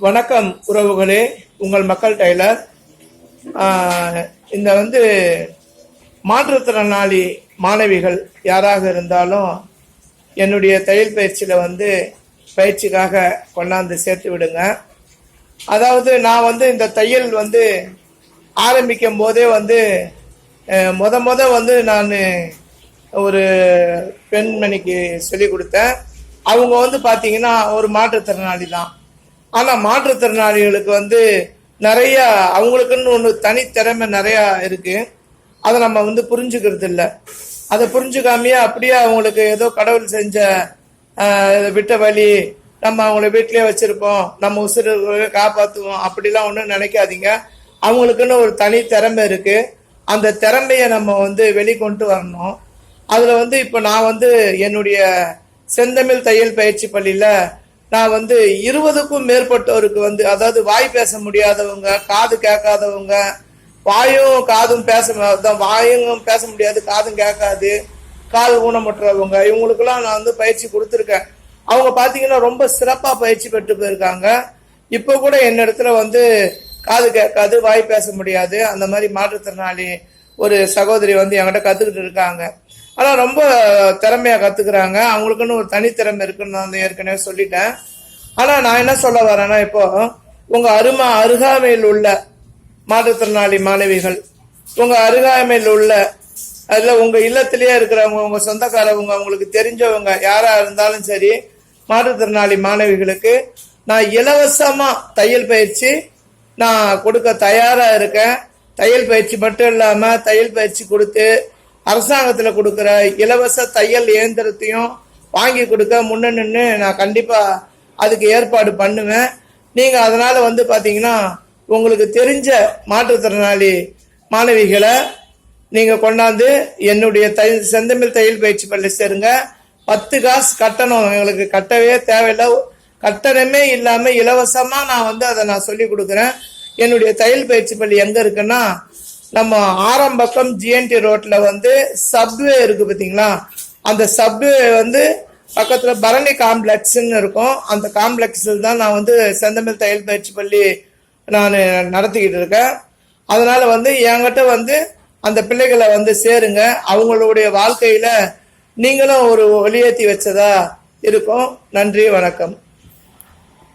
வணக்கம் உறவுகளே உங்கள் மக்கள் டெய்லர் இந்த வந்து மாற்றுத்திறனாளி மாணவிகள் யாராக இருந்தாலும் என்னுடைய தையல் பயிற்சியில் வந்து பயிற்சிக்காக கொண்டாந்து சேர்த்து விடுங்க. அதாவது நான் வந்து இந்த தையல் வந்து ஆரம்பிக்கும் போதே வந்து அஹ், முத முத வந்து நான் ஒரு பெண்மணிக்கு சொல்லி கொடுத்தேன். அவங்க வந்து பார்த்தீங்கன்னா ஒரு மாற்றுத்திறனாளி தான். ஆனால் மாற்றுத்திறனாளிகளுக்கு வந்து நிறைய அவங்களுக்குன்னு ஒன்று தனித்திறமை நிறையா இருக்கு. அதை நம்ம வந்து புரிஞ்சுக்கிறது இல்லை. அதை புரிஞ்சுக்காமையே அப்படியே அவங்களுக்கு ஏதோ கடவுள் செஞ்ச விட்ட வழி நம்ம அவங்கள வீட்டிலே வச்சிருப்போம் நம்ம உசுறு காப்பாற்றுவோம் அப்படிலாம் ஒன்றும் நினைக்காதீங்க. அவங்களுக்குன்னு ஒரு தனி திறமை இருக்கு. அந்த திறமையை நம்ம வந்து வெளிக்கொண்டு வரணும். அதில் வந்து இப்போ நான் வந்து என்னுடைய செந்தமிழ் தையல் பயிற்சி பள்ளியில் நான் வந்து இருபதுக்கும் மேற்பட்டோருக்கு வந்து அதாவது வாய் பேச முடியாதவங்க காது கேட்காதவங்க வாயும் காதும் பேச வாயும் பேச முடியாது காதும் கேட்காது கால் ஊனமுற்றவங்க இவங்களுக்கெல்லாம் நான் வந்து பயிற்சி கொடுத்துருக்கேன். அவங்க பார்த்தீங்கன்னா ரொம்ப சிறப்பாக பயிற்சி பெற்று போயிருக்காங்க. இப்போ கூட என்னிடத்துல வந்து காது கேட்காது வாய் பேச முடியாது அந்த மாதிரி மாற்றுத்திறனாளி ஒரு சகோதரி வந்து என்கிட்ட கற்றுக்கிட்டு இருக்காங்க. ஆனால் ரொம்ப திறமையாக கற்றுக்குறாங்க அவங்களுக்குன்னு ஒரு தனித்திறமை இருக்குன்னு நான் ஏற்கனவே சொல்லிட்டேன். ஆனால் நான் என்ன சொல்ல வரேன்னா இப்போ உங்கள் அருமா அருகாமையில் உள்ள மாற்றுத்திறனாளி மாணவிகள் உங்கள் அருகாமையில் உள்ள அதில் உங்கள் இல்லத்திலேயே இருக்கிறவங்க உங்கள் சொந்தக்காரவங்க உங்களுக்கு தெரிஞ்சவங்க யாராக இருந்தாலும் சரி மாற்றுத்திறனாளி மாணவிகளுக்கு நான் இலவசமாக தையல் பயிற்சி நான் கொடுக்க தயாராக இருக்கேன். தையல் பயிற்சி மட்டும் இல்லாமல் தையல் பயிற்சி கொடுத்து அரசாங்கத்தில் கொடுக்குற இலவச தையல் இயந்திரத்தையும் வாங்கி கொடுக்க முன்ன நின்று நான் கண்டிப்பாக அதுக்கு ஏற்பாடு பண்ணுவேன். நீங்கள் அதனால் வந்து பார்த்தீங்கன்னா உங்களுக்கு தெரிஞ்ச மாற்றுத்திறனாளி மாணவிகளை நீங்கள் கொண்டாந்து என்னுடைய தை செந்தமிழ் தையல் பயிற்சி பள்ளி சேருங்க. பத்து காசு கட்டணம். எங்களுக்கு கட்டவே தேவையில்லை. கட்டணமே இல்லாமல் இலவசமாக நான் வந்து அதை நான் சொல்லி கொடுக்குறேன். என்னுடைய தையல் பயிற்சி பள்ளி எங்கே இருக்குன்னா நம்ம ஆரம்பக்கம் ஜிஎன்டி ரோட்ல வந்து சப்வே இருக்கு பார்த்தீங்களா அந்த சப்வே வந்து பக்கத்தில் பரணி காம்ப்ளெக்ஸ்ன்னு இருக்கும். அந்த காம்ப்ளெக்ஸில் தான் நான் வந்து செந்தமிழ் தையல் பயிற்சி பள்ளி நான் நடத்திக்கிட்டு இருக்கேன். அதனால வந்து என்கிட்ட வந்து அந்த பிள்ளைகளை வந்து சேருங்க. அவங்களுடைய வாழ்க்கையில நீங்களும் ஒரு ஒளியேற்றி வச்சதா இருக்கும். நன்றி வணக்கம்.